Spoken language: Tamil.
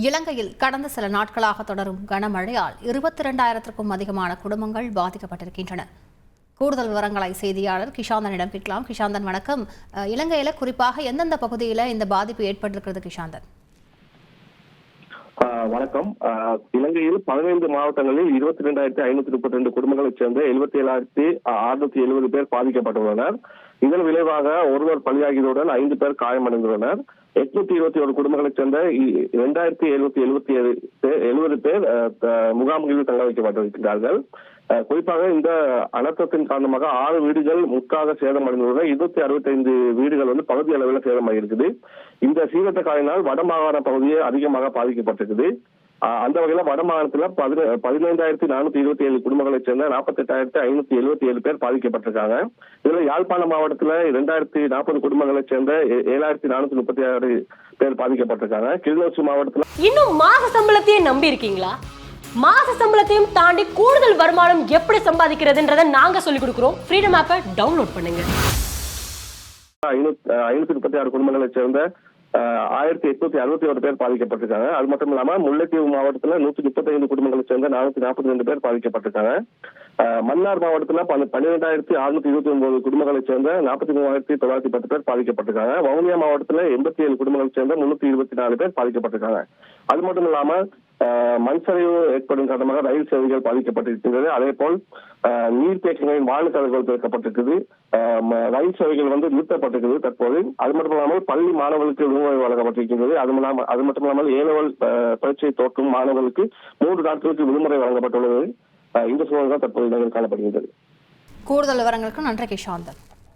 இலங்கையில் கடந்த சில நாட்களாக தொடரும் கனமழையால் இருபத்தி இரண்டாயிரத்திற்கும் அதிகமான குடும்பங்கள் பாதிக்கப்பட்டிருக்கின்றன. கூடுதல் விவரங்களை செய்தியாளர் கிஷாந்தனிடம் கேட்கலாம். கிஷாந்தன் வணக்கம். அஹ், இலங்கையில குறிப்பாக எந்தெந்த பகுதியில இந்த பாதிப்பு ஏற்பட்டிருக்கிறது கிஷாந்தன்? வணக்கம். இலங்கையில் பதினைந்து மாவட்டங்களில் இருபத்தி ரெண்டாயிரத்தி ஐநூத்தி முப்பத்தி ரெண்டு குடும்பங்களைச் சேர்ந்த எழுபத்தி ஏழாயிரத்தி அறுநூத்தி எழுபது பேர் பாதிக்கப்பட்டுள்ளனர். இதன் விளைவாக ஒருவர் பலியாகியதுடன் ஐந்து பேர் காயமடைந்துள்ளனர். எட்நூத்தி இருபத்தி ஒரு குடும்பங்களைச் சேர்ந்த இரண்டாயிரத்தி எழுநூத்தி எழுபத்தி ஏழு பேர் எழுபது பேர் முகாம்களில் தங்க வைக்கப்பட்டிருக்கிறார்கள் குறிப்பாக இந்த அனர்த்தத்தின் காரணமாக ஆறு வீடுகள் முக்காக சேதமடைந்துள்ளன. இருநூத்தி அறுபத்தி ஐந்து வீடுகள் வந்து பகுதி அளவில் சேதமாகியிருக்குது இந்த சீரத்த காயினால் வடமாகாண பகுதியே அதிகமாக பாதிக்கப்பட்டிருக்குது. ஆஹ் அந்த வகையில வடமாகாணத்துல பதின பதினைந்தாயிரத்தி நானூத்தி இருபத்தி ஏழு குடும்பங்களைச் சேர்ந்த நாற்பத்தி எட்டாயிரத்தி ஐநூத்தி எழுபத்தி ஏழு பேர் பாதிக்கப்பட்டிருக்காங்க. இதுல யாழ்ப்பாண மாவட்டத்துல இரண்டாயிரத்தி நாற்பது குடும்பங்களைச் சேர்ந்த ஏழாயிரத்தி நானூத்தி முப்பத்தி ஆறு பேர் பாதிக்கப்பட்டிருக்காங்க. கிளிநொச்சி மாவட்டத்துல இன்னும் மாச சம்பளத்தையே நம்பி இருக்கீங்களா மாச சம்பளத்தையும் தாண்டி கூடுதல் வருமானம் எப்படி சம்பாதிக்கிறதுன்றத நாங்க சொல்லி கொடுக்குறோம். ஃப்ரீடம் ஆப்பை டவுன்லோட் பண்ணுங்க. ஐநூத்தி முப்பத்தி ஆறு குடும்பங்களைச் சேர்ந்த ஆயிரத்தி எட்நூத்தி அறுபத்தி ஒரு பேர் பாதிக்கப்பட்டிருக்காங்க. அது மட்டும் இல்லாம முல்லைத்தீவு மாவட்டத்துல நூத்தி முப்பத்தி ஐந்து குடும்பங்களை சேர்ந்த நானூத்தி நாற்பத்தி ரெண்டு பேர் பாதிக்கப்பட்டிருக்காங்க. மன்னார் மாவட்டத்துல பன்னிரெண்டாயிரத்தி அறுநூத்தி இருபத்தி ஒன்பது குடும்பங்களை சேர்ந்த நாற்பத்தி மூவாயிரத்தி தொள்ளாயிரத்தி பத்து பேர் பாதிக்கப்பட்டிருக்காங்க. வவுனியா மாவட்டத்துல எண்பத்தி ஏழு குடும்பங்களை சேர்ந்த முன்னூத்தி இருபத்தி நாலு பேர் பாதிக்கப்பட்டிருக்காங்க. அது மட்டும் இல்லாம மண் சரிவு ஏற்படும் காரணமாக ரயில் சேவைகள் பாதிக்கப்பட்டிருக்கின்றது அதே போல் நீர்த்தேக்கங்களின் வாழ் கதவுகள் திறக்கப்பட்டிருக்குது ரயில் சேவைகள் வந்து நிறுத்தப்பட்டிருக்குது தற்போது. அது மட்டும் இல்லாமல் பள்ளி மாணவர்களுக்கு விடுமுறை வழங்கப்பட்டிருக்கின்றது. அது இல்லாமல் அது மட்டும் இல்லாமல் ஏலவல் பரீட்சை தோற்றும் மாணவர்களுக்கு மூன்று நாட்களுக்கு விடுமுறை வழங்கப்பட்டுள்ளது. இந்த சூழல் தான் தற்போது காணப்படுகின்றது. கூடுதல் விவரங்களுக்கு நன்றி கிஷாந்தன்